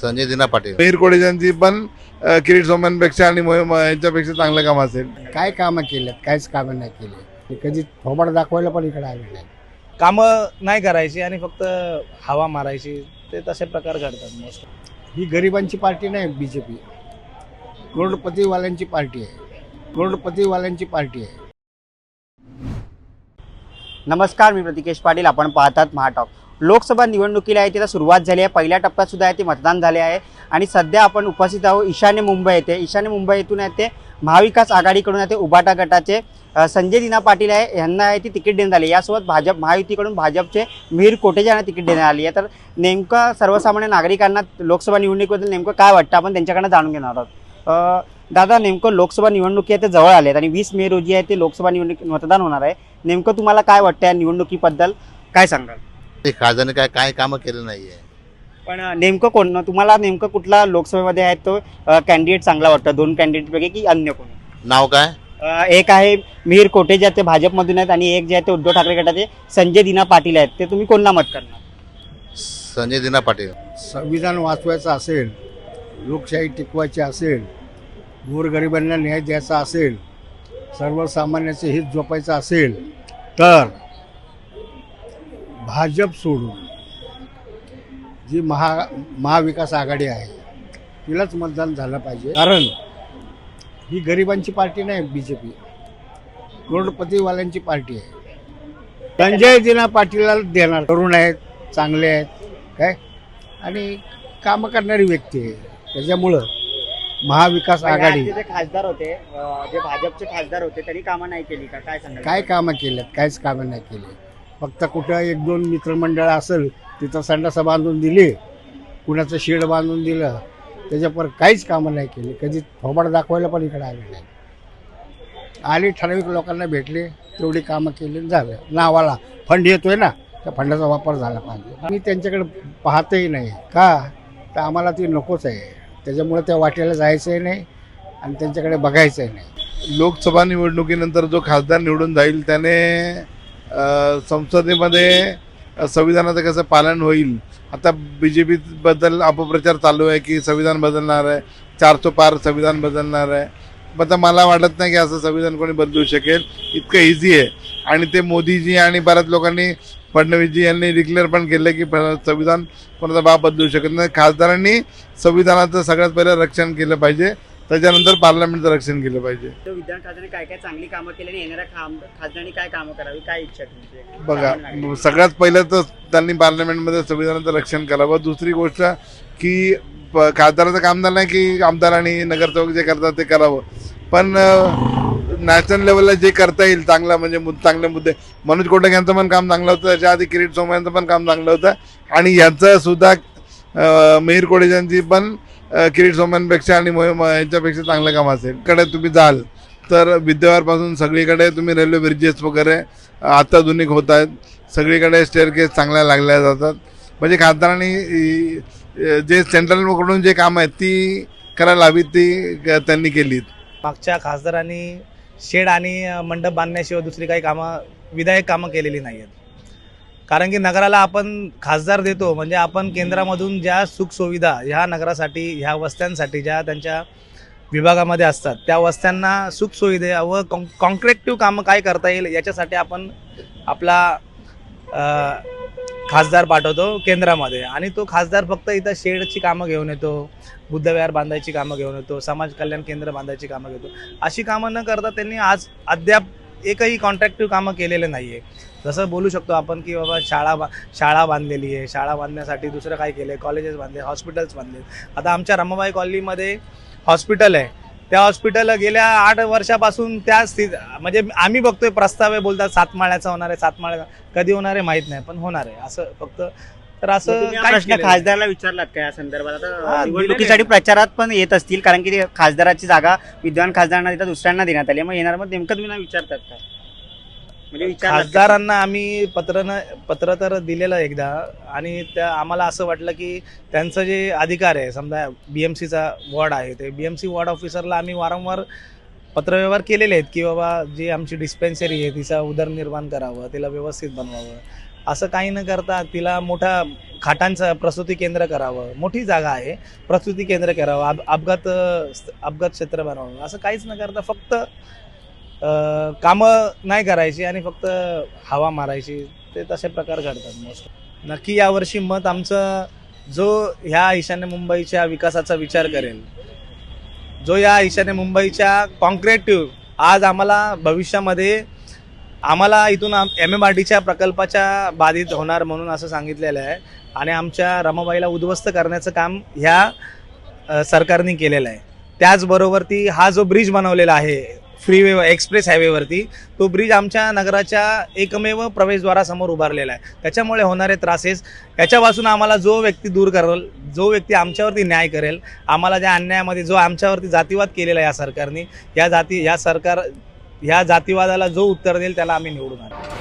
संजय दिना पाटील. मिहीर कोडेजांची पण अ, किरीट सोमयांपेक्षा आणि मोहिम यांच्यापेक्षा चांगलं काम असेल. काय कामं केलेत? काहीच कामं नाही केली. ते कधी थोबाड दाखवायला पण इकडे आले नाही. कामं नाही करायची आणि फक्त हवा मारायची ते तसे प्रकार घडतात मोस्ट ही गरिबांची पार्टी नाही बी जे पी करोडपतीवाल्यांची पार्टी आहे. करोडपतीवाल्यांची पार्टी आहे. नमस्कार मी प्रतिकेश पाटील. आपण पाहतात महाटॉक. लोकसभा निवडणुकीला आहे तिला सुरुवात झाली आहे. पहिल्या टप्प्यातसुद्धा आहे ते मतदान झाले आहे. आणि सध्या आपण उपस्थित आहोत ईशान्य मुंबई येथे. ईशान्य मुंबई येथून येते महाविकास आघाडीकडून येते उबाटा गटाचे संजय दिना पाटील आहे. यांना आहे ती तिकीट देण्यात आली. यासोबत भाजप महायुतीकडून भाजपचे मिहीर कोटेजा यांना तिकीट देण्यात आली आहे. तर नेमकं सर्वसामान्य नागरिकांना लोकसभा निवडणुकीबद्दल नेमकं काय वाटतं? आपण त्यांच्याकडनं जाणून घेणार आहोत. दादा नेमकं लोकसभा निवडणुकी आहे ते जवळ आले आहेत आणि वीस मे रोजी आहे ते लोकसभा निवडणूक मतदान होणार आहे. नेमकं तुम्हाला काय वाटतं या निवडणुकीबद्दल? काय सांगाल? ते खासदाराने काय काय कामं केलं नाहीये. पण अ, नेमकं कोण? तुम्हाला नेमकं कुठला लोकसभेमध्ये आहे तो कॅन्डिडेट चांगला वाटतं? दोन कॅन्डिडेटपैकी की अन्य कोण? नाव काय? अ, एक आहे मिहीर कोटे जे आहेत ते भाजपमधून आहेत आणि एक जे आहे ते उद्धव ठाकरे गटाचे संजय दिना पाटील आहेत. ते तुम्ही कोणला मत करणार? संजय दिना पाटील. संविधान वाचवायचं असेल लोकशाही टिकवायची असेल गोरगरिबांना न्याय द्यायचा असेल सर्वसामान्याचे हित जोपायचं असेल तर भाजप सोडून जी महा महाविकास आघाडी आहे तिलाच मतदान झालं पाहिजे. कारण? ही गरिबांची पार्टी नाही बी जे पी करोडपतीवाल्यांची पार्टी आहे. संजय दिना पाटीलला देणार तरुण आहेत चांगले आहेत काय? आणि कामं करणारी व्यक्ती आहे. त्याच्यामुळं महाविकास आघाडी जे खासदार होते अ, जे भाजपचे खासदार होते त्यांनी कामं नाही केली का? काय सांगाल? काय कामं केलेत? काहीच कामं नाही केली. फक्त कुठं एक दोन मित्रमंडळ असेल तिथं संडासा बांधून दिली कुणाचं शेड बांधून दिलं त्याच्यावर काहीच कामं नाही केली. कधी थोबाड दाखवायला पण इकडे आले नाही. आले ठराविक लोकांना भेटले तेवढी कामं केली आणि झालं. नावाला फंड येतोय ना त्या फंडाचा वापर झाला पाहिजे. मी त्यांच्याकडे पाहतही नाही. का? तर आम्हाला ती नकोच आहे. त्याच्यामुळे त्या वाटेला जायचंही नाही आणि त्यांच्याकडे बघायचंही नाही. लोकसभा निवडणुकीनंतर जो खासदार निवडून जाईल त्याने संसदेमध्ये संविधानाचं कसं पालन होईल? आता बी जे पीबद्दल अपप्रचार चालू आहे की संविधान बदलणार आहे? चार तो पार संविधान बदलणार आहे? पण आता मला वाटत नाही की असं संविधान कोणी बदलू शकेल. इतकं इझी आहे. आणि ते मोदीजी आणि बऱ्याच लोकांनी फडणवीसजी यांनी डिक्लेअर पण केलं की संविधान कोणाचा बाप बदलू शकत नाही. खासदारांनी संविधानाचं सगळ्यात पहिलं रक्षण केलं पाहिजे. त्याच्यानंतर पार्लमेंटचं रक्षण केलं पाहिजे. खासदारांनी काय काय चांगली कामं केली आणि येणाऱ्या खाम- खासदारांनी काय कामं करावी? काय इच्छा तुमची? बघा. सगळ्यात पहिलं तर त्यांनी पार्लमेंटमध्ये संविधानाचं रक्षण करावं. दुसरी गोष्ट की प- खासदाराचं काम झालं नाही की आमदार आणि नगरसेवक जे करतात ते करावं. पण नॅशनल लेवलला जे करता येईल चांगला म्हणजे मुद- चांगले मुद्दे. मनोज कोटक यांचं पण काम चांगलं होतं त्याच्या आधी किरीट सोम यांचं पण काम चांगलं होतं. आणि यांचं सुद्धा मिहीर कोडेजांची पण किरीट सोमनपेक्षा आणि मोहिम यांच्यापेक्षा चांगलं काम असेल. कडे तुम्ही जाल तर विद्यावारपासून सगळीकडे तुम्ही रेल्वे ब्रिजेस वगैरे अत्याधुनिक होत आहेत. सगळीकडे स्टेअरकेस चांगल्या लागल्या जातात. म्हणजे खासदारांनी जे सेंट्रलकडून जे कामं आहेत ती करायला हवी ती त्यांनी केलीत. मागच्या खासदारांनी शेड आणि मंडप बांधण्याशिवाय दुसरी काही कामं विधायक कामं केलेली नाही आहेत कारण की नगराला आपण खासदार देतो म्हणजे आपण केंद्रामधून ज्या सुखसुविधा ह्या नगरासाठी ह्या वस्त्यांसाठी ज्या त्यांच्या विभागामध्ये असतात त्या वस्त्यांना सुखसुविधा व कॉं कॉन्क्रेक्टिव्ह कामं काय करता येईल याच्यासाठी आपण आपला खासदार पाठवतो केंद्रामध्ये. आणि तो खासदार फक्त इथं शेडची कामं घेऊन येतो बुद्धविहार बांधायची कामं घेऊन येतो समाज कल्याण केंद्र बांधायची कामं घेतो. अशी कामं न करता त्यांनी आज अद्याप एकही कॉन्ट्रॅक्टिव्ह कामं केलेले नाही आहे जसं बोलू शकतो आपण की बाबा शाळा बा शाळा बांधलेली आहे. शाळा बांधण्यासाठी दुसरं काय केलं आहे कॉलेजेस बांधले हॉस्पिटल्स बांधले. आता आमच्या रमाबाई कॉलनीमध्ये हॉस्पिटल आहे. त्या हॉस्पिटल गेल्या आठ वर्षापासून त्या स्थित म्हणजे आम्ही बघतोय प्रस्ताव आहे बोलतात सातमाळ्याचा होणार आहे सातमाळ्याचा. कधी होणार आहे माहीत नाही पण होणार आहे. असं फक्त तर असं तुम्ही हा काहीच प्रश्न केलेलं नाही. खासदाराला विचारलात का या संदर्भात आता हा, निवडणुकीसाठी प्रचारात पण येत असतील कारण की ते खासदाराची जागा विद्वान खासदारांना तिथं दुसऱ्यांना देण्यात आली. मग येणार मग नेमकं तुम्ही ना विचारतात का म्हणजे विचारलात का? खासदारांना आम्ही पत्र न पत्र तर दिलेलं एकदा आणि त्या आम्हाला असं वाटलं की त्यांचं जे अधिकार आहे समजा बी एम सीचा वॉर्ड आहे ते बी एम सी वॉर्ड ऑफिसरला आम्ही वारंवार पत्रव्यवहार केलेले आहेत की बाबा जी आमची डिस्पेन्सरी आहे तिचा उदरनिर्माण करावं तिला व्यवस्थित बनवावं असं काही न करता तिला मोठा खाटांचं प्रसूती केंद्र करावं. मोठी जागा आहे. प्रसूती केंद्र करावं. अप अपघात अपघात क्षेत्र बनवावं. असं काहीच न करता फक्त कामं नाही करायची आणि फक्त हवा मारायची. ते तसे प्रकार घडतात मोस्ट नक्की यावर्षी मत आमचं जो ह्या ईशान्य मुंबईच्या विकासाचा विचार करेल जो या ईशान्य मुंबईच्या कॉन्क्रेटिव्ह आज आम्हाला भविष्यामध्ये आम्हाला इथून एम एम आर टीच्या प्रकल्पाच्या बाधित होणार म्हणून असं सांगितलेलं आहे. आणि आमच्या रमाबाईला उद्ध्वस्त करण्याचं काम ह्या सरकारने केलेलं आहे. त्याचबरोबर ती हा जो ब्रिज बनवलेला आहे फ्रीवे एक्सप्रेस हायवेवरती तो ब्रिज आमच्या नगराच्या एकमेव प्रवेशद्वारासमोर उभारलेला आहे. त्याच्यामुळे होणारे त्रासेस याच्यापासून आम्हाला जो व्यक्ती दूर करेल जो व्यक्ती आमच्यावरती न्याय करेल आम्हाला ज्या अन्यायामध्ये जो आमच्यावरती जातीवाद केलेला आहे या सरकारने या जाती या सरकार ह्या जातीवादाला जो उत्तर देईल त्याला आम्ही निवडून आणू.